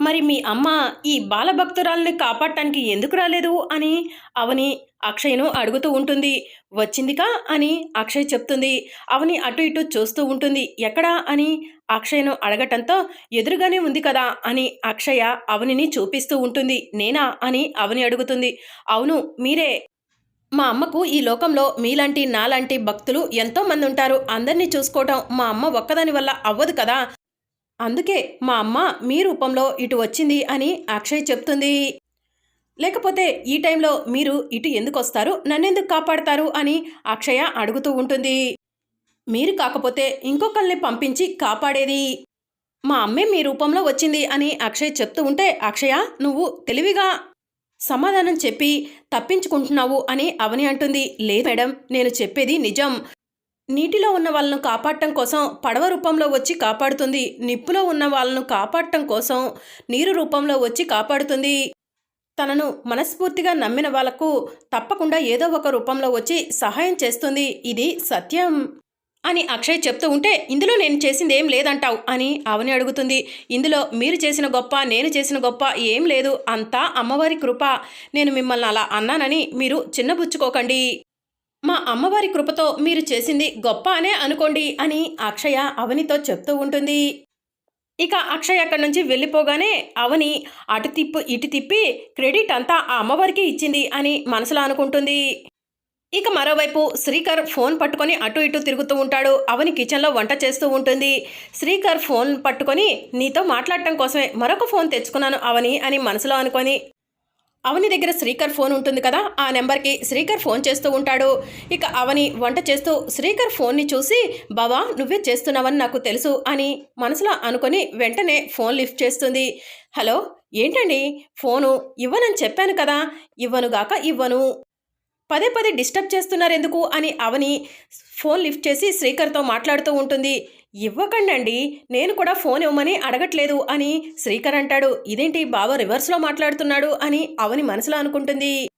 మరి మీ అమ్మ ఈ బాలభక్తురాల్ని కాపాడటానికి ఎందుకు రాలేదు అని అవని అక్షయ్ను అడుగుతూ ఉంటుంది. వచ్చిందికా అని అక్షయ్ చెప్తుంది. అవని అటు ఇటు చూస్తూ ఉంటుంది. ఎక్కడా అని అక్షయ్ను అడగటంతో ఎదురుగానే ఉంది కదా అని అక్షయ అవనిని చూపిస్తూ ఉంటుంది. నేనా అని అవని అడుగుతుంది. అవును మీరే. మా అమ్మకు ఈ లోకంలో మీలాంటి నాలాంటి భక్తులు ఎంతోమంది ఉంటారు. అందరినీ చూసుకోవటం మా అమ్మ ఒక్కదాని వల్ల అవ్వదు కదా. అందుకే మా అమ్మ మీ రూపంలో ఇటు వచ్చింది అని అక్షయ్ చెప్తుంది. లేకపోతే ఈ టైంలో మీరు ఇటు ఎందుకు వస్తారు నన్నెందుకు కాపాడతారు? అని అక్షయ అడుగుతూ ఉంటుంది. మీరు కాకపోతే ఇంకొకరిని పంపించి కాపాడేది. మా అమ్మే మీ రూపంలో వచ్చింది అని అక్షయ్ చెప్తూ ఉంటే అక్షయ నువ్వు తెలివిగా సమాధానం చెప్పి తప్పించుకుంటున్నావు అని అవని అంటుంది. లేదు మేడం నేను చెప్పేది నిజం. నీటిలో ఉన్న వాళ్ళను కాపాడటం కోసం పడవ రూపంలో వచ్చి కాపాడుతుంది. నిప్పులో ఉన్న వాళ్ళను కాపాడటం కోసం నీరు రూపంలో వచ్చి కాపాడుతుంది. తనను మనస్ఫూర్తిగా నమ్మిన వాళ్ళకు తప్పకుండా ఏదో ఒక రూపంలో వచ్చి సహాయం చేస్తుంది. ఇది సత్యం అని అక్షయ్ చెప్తూ ఉంటే ఇందులో నేను చేసింది ఏం లేదంటావు అని అవని అడుగుతుంది. ఇందులో మీరు చేసిన గొప్ప నేను చేసిన గొప్ప ఏం లేదు. అంతా అమ్మవారి కృప. నేను మిమ్మల్ని అలా అన్నానని మీరు చిన్నబుచ్చుకోకండి. మా అమ్మవారి కృపతో మీరు చేసింది గొప్ప అనే అనుకోండి అని అక్షయ అవనితో చెప్తూ ఉంటుంది. ఇక అక్షయ్ అక్కడి నుంచి వెళ్ళిపోగానే అవని అటు తిప్పు ఇటు తిప్పి క్రెడిట్ అంతా ఆ అమ్మవారికి ఇచ్చింది అని మనసులో అనుకుంటుంది. ఇక మరోవైపు శ్రీకర్ ఫోన్ పట్టుకొని అటు ఇటు తిరుగుతూ ఉంటాడు. అవని కిచెన్లో వంట చేస్తూ ఉంటుంది. శ్రీకర్ ఫోన్ పట్టుకొని నీతో మాట్లాడటం కోసమే మరొక ఫోన్ తెచ్చుకున్నాను అవని అని మనసులో అనుకొని అవని దగ్గర శ్రీకర్ ఫోన్ ఉంటుంది కదా ఆ నెంబర్కి శ్రీకర్ ఫోన్ చేస్తూ ఉంటాడు. ఇక అవని వంట చేస్తూ శ్రీకర్ ఫోన్ని చూసి బావా నువ్వే చేస్తున్నావని నాకు తెలుసు అని మనసులో అనుకొని వెంటనే ఫోన్ లిఫ్ట్ చేస్తుంది. హలో ఏంటండి? ఫోను ఇవ్వనని చెప్పాను కదా ఇవ్వనుగాక ఇవ్వను. పదే పదే డిస్టర్బ్ చేస్తున్నారు ఎందుకు అని అవని ఫోన్ లిఫ్ట్ చేసి శ్రీకర్తో మాట్లాడుతూ ఉంటుంది. ఇవ్వకండి నేను కూడా ఫోన్ ఇవ్వమని అడగట్లేదు అని శ్రీకర్ అంటాడు. ఇదేంటి బావ రివర్స్లో మాట్లాడుతున్నాడు అని అవని మనసులో అనుకుంటుంది.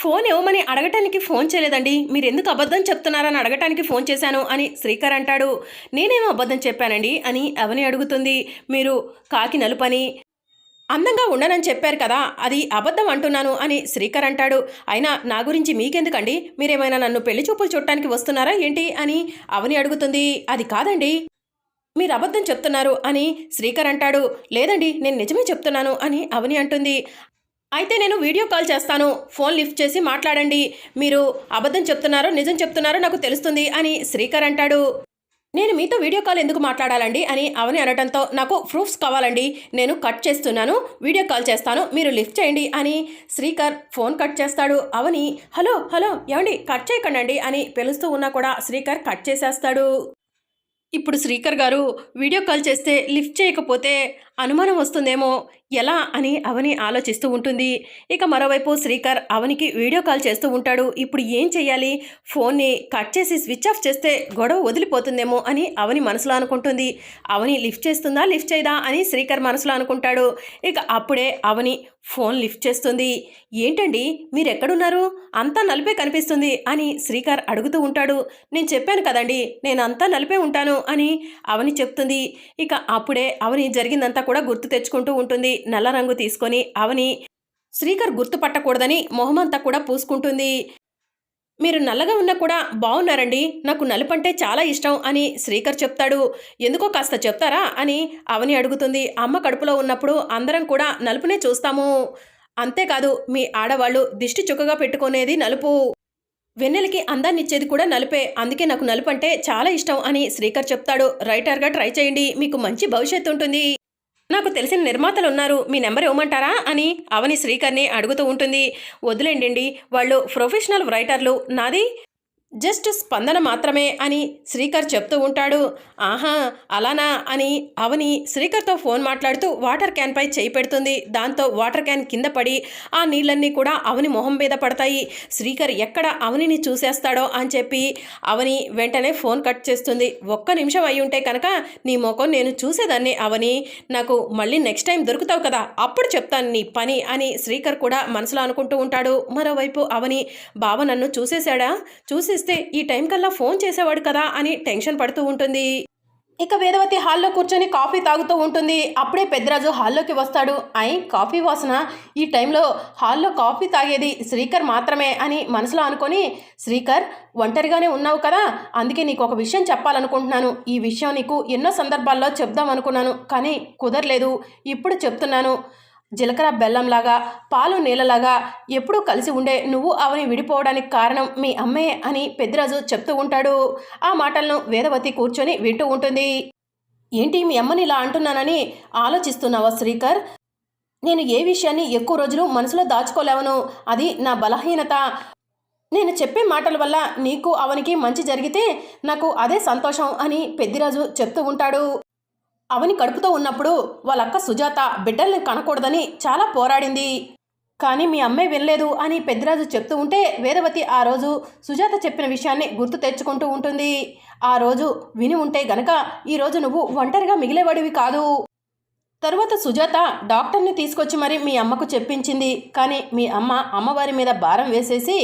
ఫోన్ ఇవ్వమని అడగటానికి ఫోన్ చేయలేదండి. మీరు ఎందుకు అబద్ధం చెప్తున్నారని అడగటానికి ఫోన్ చేశాను అని శ్రీకర్ అంటాడు. నేనేమో అబద్ధం చెప్పానండి అని అవని అడుగుతుంది. మీరు కాకి నలుపని అందంగా ఉండనని చెప్పారు కదా అది అబద్ధం అంటున్నాను అని శ్రీకర్ అంటాడు. అయినా నా గురించి మీకెందుకండి? మీరేమైనా నన్ను పెళ్ళి చూపులు చూడటానికి వస్తున్నారా ఏంటి అని అవని అడుగుతుంది. అది కాదండి. మీరు అబద్ధం చెప్తున్నారు అని శ్రీకర్ అంటాడు. లేదండి నేను నిజమే చెప్తున్నాను అని అవని అంటుంది. అయితే నేను వీడియో కాల్ చేస్తాను. ఫోన్ లిఫ్ట్ చేసి మాట్లాడండి. మీరు అబద్ధం చెప్తున్నారో నిజం చెప్తున్నారో నాకు తెలుస్తుంది అని శ్రీకర్ అంటాడు. నేను మీతో వీడియో కాల్ ఎందుకు మాట్లాడాలండి అని అవని అనడంతో నాకు ప్రూఫ్స్ కావాలండి. నేను కట్ చేస్తున్నాను వీడియో కాల్ చేస్తాను మీరు లిఫ్ట్ చేయండి అని శ్రీకర్ ఫోన్ కట్ చేస్తాడు. అవని హలో హలో ఏమండి కట్ చేయకండి అని పిలుస్తూ ఉన్నా కూడా శ్రీకర్ కట్ చేసేస్తాడు. ఇప్పుడు శ్రీకర్ గారు వీడియో కాల్ చేస్తే లిఫ్ట్ చేయకపోతే అనుమానం వస్తుందేమో ఎలా అని అవని ఆలోచిస్తూ ఉంటుంది. ఇక మరోవైపు శ్రీకర్ అవనికి వీడియో కాల్ చేస్తూ ఉంటాడు. ఇప్పుడు ఏం చేయాలి ఫోన్ని కట్ చేసి స్విచ్ ఆఫ్ చేస్తే గొడవ వదిలిపోతుందేమో అని అవని మనసులో అనుకుంటుంది. అవని లిఫ్ట్ చేస్తుందా? లిఫ్ట్ చేయదా? అని శ్రీకర్ మనసులో అనుకుంటాడు. ఇక అప్పుడే అవని ఫోన్ లిఫ్ట్ చేస్తుంది. ఏంటండి? మీరు ఎక్కడున్నారు అంతా నలిపే కనిపిస్తుంది అని శ్రీకర్ అడుగుతూ ఉంటాడు. నేను చెప్పాను కదండి నేను అంతా నలిపే ఉంటాను అని అవని చెప్తుంది. ఇక అప్పుడే అవని జరిగిందంతా కూడా గుర్తు తెచ్చుకుంటూ ఉంటుంది. నల్ల రంగు తీసుకొని అవని శ్రీకర్ గుర్తుపట్టకూడదని మొహమంతా కూడా పూసుకుంటుంది. మీరు నల్లగా ఉన్నా కూడా బాగున్నారండి నాకు నలుపంటే చాలా ఇష్టం అని శ్రీకర్ చెప్తాడు. ఎందుకో కాస్త చెప్తారా అని అవని అడుగుతుంది. అమ్మ కడుపులో ఉన్నప్పుడు అందరం కూడా నలుపునే చూస్తాము. అంతేకాదు మీ ఆడవాళ్ళు దిష్టి చుక్కగా పెట్టుకునేది నలుపు. వెన్నెలకి అందాన్నిచ్చేది కూడా నలుపే. అందుకే నాకు నలుపు అంటే చాలా ఇష్టం అని శ్రీకర్ చెప్తాడు. రైటర్గా ట్రై చేయండి. మీకు మంచి భవిష్యత్తు ఉంటుంది. నాకు తెలిసిన నిర్మాతలు ఉన్నారు మీ నెంబర్ ఇవ్వమంటారా? అని అవని శ్రీకర్ని అడుగుతూ ఉంటుంది. వదిలేండి వాళ్ళు ప్రొఫెషనల్ రైటర్లు. నాది జస్ట్ స్పందన మాత్రమే అని శ్రీకర్ చెప్తూ ఉంటాడు. ఆహా అలానా అని అవని శ్రీకర్తో ఫోన్ మాట్లాడుతూ వాటర్ క్యాన్పై చేయి పెడుతుంది. దాంతో వాటర్ క్యాన్ కింద పడి ఆ నీళ్ళన్నీ కూడా అవని మొహం మీద పడతాయి. శ్రీకర్ ఎక్కడ అవనిని చూసేస్తాడో అని చెప్పి అవని వెంటనే ఫోన్ కట్ చేస్తుంది. ఒక్క నిమిషం అయి ఉంటే కనుక నీ ముఖం నేను చూసేదాన్ని అవని. నాకు మళ్ళీ నెక్స్ట్ టైం దొరుకుతావు కదా అప్పుడు చెప్తాను నీ పని అని శ్రీకర్ కూడా మనసులో అనుకుంటూ ఉంటాడు. మరోవైపు అవని బావ నన్ను చూసేశాడా? చూసేస్తే ఈ టైం కల్లా ఫోన్ చేసేవాడు కదా అని టెన్షన్ పడుతూ ఉంటుంది. ఇక వేదవతి హాల్లో కూర్చొని కాఫీ తాగుతూ ఉంటుంది. అప్పుడే పెద్దరాజు హాల్లోకి వస్తాడు. అయి కాఫీ వాసన? ఈ టైంలో హాల్లో కాఫీ తాగేది శ్రీకర్ మాత్రమే అని మనసులో అనుకొని శ్రీకర్ ఒంటరిగానే ఉన్నావు కదా? అందుకే నీకు ఒక విషయం చెప్పాలనుకుంటున్నాను. ఈ విషయం నీకు ఎన్నో సందర్భాల్లో చెప్దాం అనుకున్నాను కానీ కుదరలేదు. ఇప్పుడు చెప్తున్నాను. జీలకర్ర బెల్లంలాగా పాలు నీళ్ళలాగా ఎప్పుడూ కలిసి ఉండే నువ్వు అవని విడిపోవడానికి కారణం మీ అమ్మే అని పెద్దిరాజు చెప్తూ ఉంటాడు. ఆ మాటలను వేదవతి కూర్చొని వింటూ ఉంటుంది. ఏంటి మీ అమ్మని ఇలా అంటున్నానని ఆలోచిస్తున్నావా శ్రీకర్? నేను ఏ విషయాన్ని ఎక్కువ రోజులు మనసులో దాచుకోలేవను. అది నా బలహీనత. నేను చెప్పే మాటల వల్ల నీకు అవనికి మంచి జరిగితే నాకు అదే సంతోషం అని పెద్దిరాజు చెప్తూ ఉంటాడు. అవని కడుపుతో ఉన్నప్పుడు వాళ్ళక్క సుజాత బిడ్డల్ని కనకూడదని చాలా పోరాడింది. కానీ మీ అమ్మే వినలేదు అని పెద్దరాజు చెప్తూ ఉంటే వేదవతి ఆ రోజు సుజాత చెప్పిన విషయాన్ని గుర్తు తెచ్చుకుంటూ ఉంటుంది. ఆ రోజు విని ఉంటే గనక ఈరోజు నువ్వు ఒంటరిగా మిగిలేవాడివి కాదు. తరువాత సుజాత డాక్టర్ని తీసుకొచ్చి మరి మీ అమ్మకు చెప్పించింది. కానీ మీ అమ్మ అమ్మవారి మీద భారం వేసేసి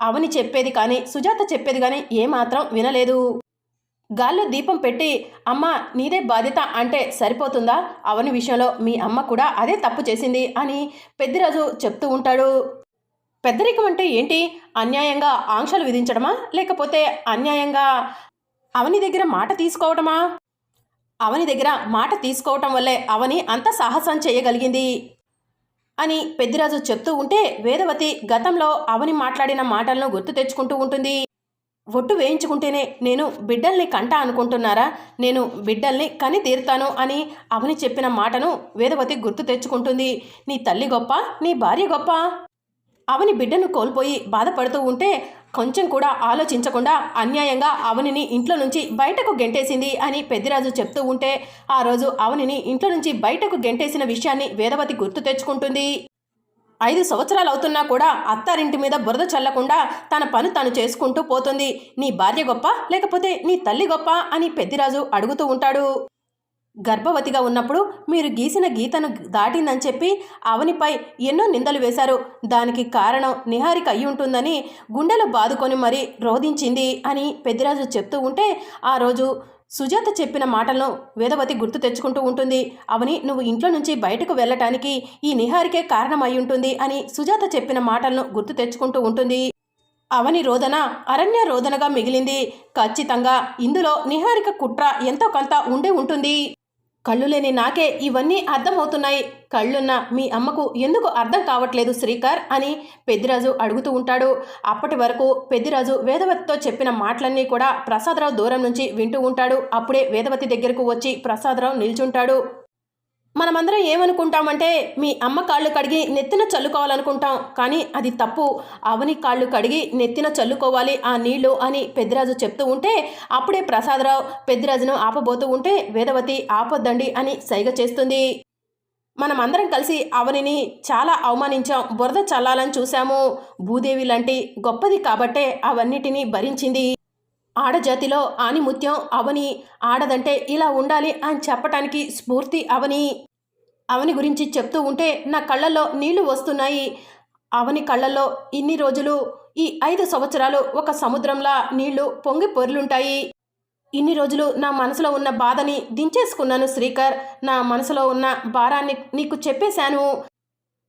అవని చెప్పేది కానీ సుజాత చెప్పేది కానీ ఏమాత్రం వినలేదు. గాల్లో దీపం పెట్టి అమ్మ నీదే బాధ్యత అంటే సరిపోతుందా? అవని విషయంలో మీ అమ్మ కూడా అదే తప్పు చేసింది అని పెద్దిరాజు చెప్తూ ఉంటాడు. పెద్దరికం అంటే ఏంటి? అన్యాయంగా ఆంక్షలు విధించడమా? లేకపోతే అన్యాయంగా అవని దగ్గర మాట తీసుకోవటమా? అవని దగ్గర మాట తీసుకోవటం వల్లే అవని అంత సాహసం చేయగలిగింది అని పెద్దిరాజు చెప్తూ ఉంటే వేదవతి గతంలో అవని మాట్లాడిన మాటలను గుర్తు తెచ్చుకుంటూ ఉంటుంది. ఒట్టు వేయించుకుంటేనే నేను బిడ్డల్ని కంట అనుకుంటున్నారా? నేను బిడ్డల్ని కని తీరుతాను అని అవని చెప్పిన మాటను వేదవతి గుర్తు తెచ్చుకుంటుంది. నీ తల్లి గొప్ప నీ భార్య గొప్ప? అవని బిడ్డను కోల్పోయి బాధపడుతూ ఉంటే కొంచెం కూడా ఆలోచించకుండా అన్యాయంగా అవనిని ఇంట్లో నుంచి బయటకు గెంటేసింది అని పెద్దిరాజు చెప్తూ ఉంటే ఆ రోజు అవనిని ఇంట్లో నుంచి బయటకు గెంటేసిన విషయాన్ని వేదవతి గుర్తు తెచ్చుకుంటుంది. ఐదు సంవత్సరాలు అవుతున్నా కూడా అత్తారింటి మీద బురద చల్లకుండా తన పని తను చేసుకుంటూ పోతుంది. నీ భార్య గొప్ప లేకపోతే నీ తల్లి గొప్ప అని పెద్దిరాజు అడుగుతూ ఉంటాడు. గర్భవతిగా ఉన్నప్పుడు మీరు గీసిన గీతను దాటిందని చెప్పి అవనిపై ఎన్నో నిందలు వేశారు. దానికి కారణం నిహారిక అయి ఉంటుందని గుండెలు బాదుకొని మరీ రోధించింది అని పెద్దిరాజు చెప్తూ ఉంటే ఆ రోజు సుజాత చెప్పిన మాటలను వేదవతి గుర్తు తెచ్చుకుంటూ ఉంటుంది. అవని నువ్వు ఇంట్లో నుంచి బయటకు వెళ్ళటానికి ఈ నిహారికే కారణమై ఉంటుంది అని సుజాత చెప్పిన మాటలను గుర్తు తెచ్చుకుంటూ ఉంటుంది. అవని రోదన అరణ్య రోదనగా మిగిలింది. ఖచ్చితంగా ఇందులో నిహారిక కుట్ర ఎంతో కొంత ఉండే ఉంటుంది. కళ్ళు లేని నాకే ఇవన్నీ అర్థమవుతున్నాయి. కళ్ళున్న మీ అమ్మకు ఎందుకు అర్థం కావట్లేదు శ్రీకర్? అని పెద్దిరాజు అడుగుతూ ఉంటాడు. అప్పటి వరకు పెద్దిరాజు వేదవతితో చెప్పిన మాటలన్నీ కూడా ప్రసాదరావు దూరం నుంచి వింటూ ఉంటాడు. అప్పుడే వేదవతి దగ్గరకు వచ్చి ప్రసాదరావు నిల్చుంటాడు. మనమందరం ఏమనుకుంటామంటే మీ అమ్మ కాళ్ళు కడిగి నెత్తిన చల్లుకోవాలనుకుంటాం. కానీ అది తప్పు. అవని కాళ్ళు కడిగి నెత్తిన చల్లుకోవాలి ఆ నీళ్ళు అని పెద్దిరాజు చెప్తూ ఉంటే అప్పుడే ప్రసాదరావు పెద్దిరాజును ఆపబోతూ ఉంటే వేదవతి ఆపొద్దండి అని సైగ చేస్తుంది. మనమందరం కలిసి అవనిని చాలా అవమానించాం. బురద చల్లాలని చూశాము. భూదేవి లాంటి గొప్పది కాబట్టే అవన్నిటినీ భరించింది. ఆడజాతిలో ఆనిముత్యం అవని ఆడదంటే ఇలా ఉండాలి అని చెప్పటానికి స్ఫూర్తి అవని. అవని గురించి చెప్తూ ఉంటే నా కళ్ళల్లో నీళ్ళు వస్తున్నాయి. అవని కళ్ళల్లో ఇన్ని రోజులు ఈ ఐదు సంవత్సరాలు ఒక సముద్రంలా నీళ్ళు పొంగి పొర్లుంటాయి. ఇన్ని రోజులు నా మనసులో ఉన్న బాధని దించేసుకున్నాను శ్రీకర్. నా మనసులో ఉన్న భారాన్ని నీకు చెప్పేశాను.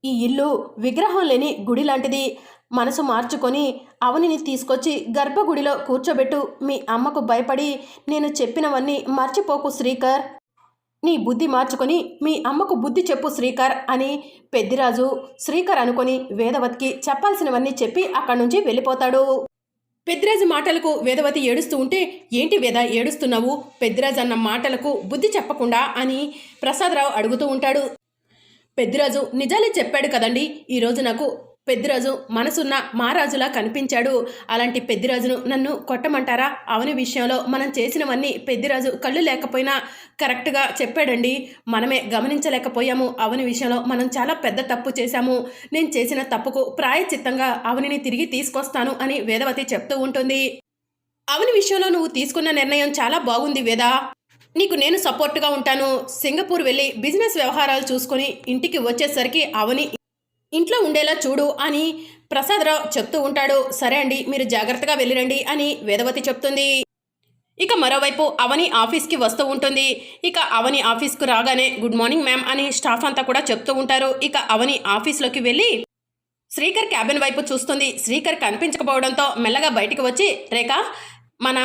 ఈ ఇల్లు విగ్రహం లేని గుడి లాంటిది. మనసు మార్చుకొని అవనిని తీసుకొచ్చి గర్భగుడిలో కూర్చోబెట్టు. మీ అమ్మకు భయపడి నేను చెప్పినవన్నీ మర్చిపోకు శ్రీకర్. నీ బుద్ధి మార్చుకొని మీ అమ్మకు బుద్ధి చెప్పు శ్రీకర్ అని పెద్దిరాజు శ్రీకర్ అనుకొని వేదవతికి చెప్పాల్సినవన్నీ చెప్పి అక్కడి నుంచి వెళ్ళిపోతాడు. పెద్దిరాజు మాటలకు వేదవతి ఏడుస్తూ ఉంటే ఏంటి వేద ఏడుస్తున్నావు? పెద్దిరాజు అన్న మాటలకు బుద్ధి చెప్పకుండా అని ప్రసాదరావు అడుగుతూ ఉంటాడు. పెద్దిరాజు నిజాలే చెప్పాడు కదండి ఈరోజు నాకు పెద్దిరాజు మనసున్న మహారాజులా కనిపించాడు. అలాంటి పెద్దిరాజును నన్ను కొట్టమంటారా? అవని విషయంలో మనం చేసినవన్నీ పెద్దిరాజు కళ్ళు లేకపోయినా కరెక్ట్గా చెప్పాడండి. మనమే గమనించలేకపోయాము. అవని విషయంలో మనం చాలా పెద్ద తప్పు చేశాము. నేను చేసిన తప్పుకు ప్రాయచిత్తంగా అవనిని తిరిగి తీసుకొస్తాను అని వేదవతి చెప్తూ ఉంటుంది. అవని విషయంలో నువ్వు తీసుకున్న నిర్ణయం చాలా బాగుంది వేదా. నీకు నేను సపోర్ట్గా ఉంటాను. సింగపూర్ వెళ్ళి బిజినెస్ వ్యవహారాలు చూసుకొని ఇంటికి వచ్చేసరికి అవని ఇంట్లో ఉండేలా చూడు అని ప్రసాదరావు చెప్తూ ఉంటాడు. సరే అండి మీరు జాగ్రత్తగా వెళ్ళిరండి అని వేదవతి చెప్తుంది. ఇక మరోవైపు అవని ఆఫీస్కి వస్తూ ఉంటుంది. ఇక అవని ఆఫీస్కు రాగానే గుడ్ మార్నింగ్ మ్యామ్ అని స్టాఫ్ అంతా కూడా చెప్తూ ఉంటారు. ఇక అవని ఆఫీస్లోకి వెళ్ళి శ్రీకర్ క్యాబిన్ వైపు చూస్తుంది. శ్రీకర్ కనిపించకపోవడంతో మెల్లగా బయటికి వచ్చి రేఖ మన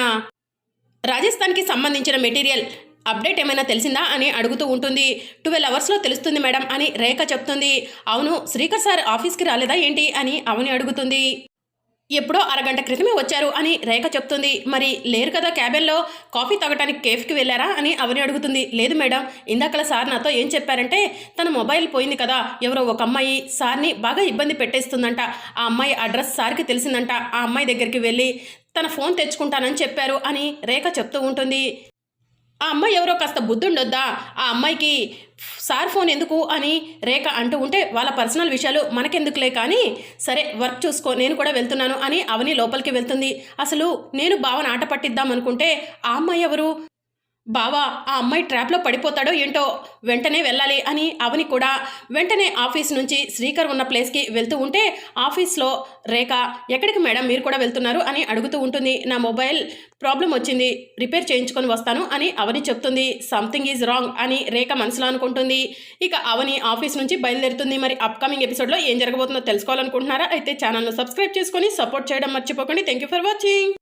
రాజస్థాన్కి సంబంధించిన మెటీరియల్ అప్డేట్ ఏమైనా తెలిసిందా అని అడుగుతూ ఉంటుంది. ట్వెల్వ్ అవర్స్లో తెలుస్తుంది మేడం అని రేఖ చెప్తుంది. అవును శ్రీకర్ సార్ ఆఫీస్కి రాలేదా ఏంటి అని అవని అడుగుతుంది. ఎప్పుడో అరగంట క్రితమే వచ్చారు అని రేఖ చెప్తుంది. మరి లేరు కదా క్యాబిన్లో కాఫీ తాగటానికి కేఫ్కి వెళ్ళారా అని అవని అడుగుతుంది. లేదు మేడం ఇందాకల సార్ నాతో ఏం చెప్పారంటే తన మొబైల్ పోయింది కదా ఎవరో ఒక అమ్మాయి సార్ని బాగా ఇబ్బంది పెట్టేస్తుందంట. ఆ అమ్మాయి అడ్రస్ సార్కి తెలిసిందంట. ఆ అమ్మాయి దగ్గరికి వెళ్ళి తన ఫోన్ తెచ్చుకుంటానని చెప్పారు అని రేఖ చెప్తూ ఉంటుంది. ఆ అమ్మాయి ఎవరో కాస్త బుద్ధుండొద్దా? ఆ అమ్మాయికి సార్ ఫోన్ ఎందుకు అని రేఖ అంటూ ఉంటే వాళ్ళ పర్సనల్ విషయాలు మనకెందుకులే కానీ సరే వర్క్ చూసుకో నేను కూడా వెళ్తున్నాను అని అవని లోపలికి వెళ్తుంది. అసలు నేను భావన ఆట పట్టిద్దాం అనుకుంటే ఆ అమ్మాయి ఎవరు? బావా ఆ అమ్మాయి ట్రాప్లో పడిపోతాడో ఏంటో వెంటనే వెళ్ళాలి అని అవని కూడా వెంటనే ఆఫీస్ నుంచి శ్రీకర్ ఉన్న ప్లేస్కి వెళ్తూ ఉంటే ఆఫీస్లో రేఖ ఎక్కడికి మేడం మీరు కూడా వెళ్తున్నారు అని అడుగుతూ ఉంటుంది. నా మొబైల్ ప్రాబ్లం వచ్చింది రిపేర్ చేయించుకొని వస్తాను అని అవని చెప్తుంది. సంథింగ్ ఈజ్ రాంగ్ అని రేఖ మనసులో అనుకుంటుంది. ఇక అవని ఆఫీస్ నుంచి బయలుదేరుతుంది. మరి అప్కమింగ్ ఎపిసోడ్లో ఏం జరగబోతుందో తెలుసుకోవాలనుకుంటున్నారా? అయితే ఛానల్ను సబ్స్క్రైబ్ చేసుకొని సపోర్ట్ చేయడం మర్చిపోకండి. Thank you for watching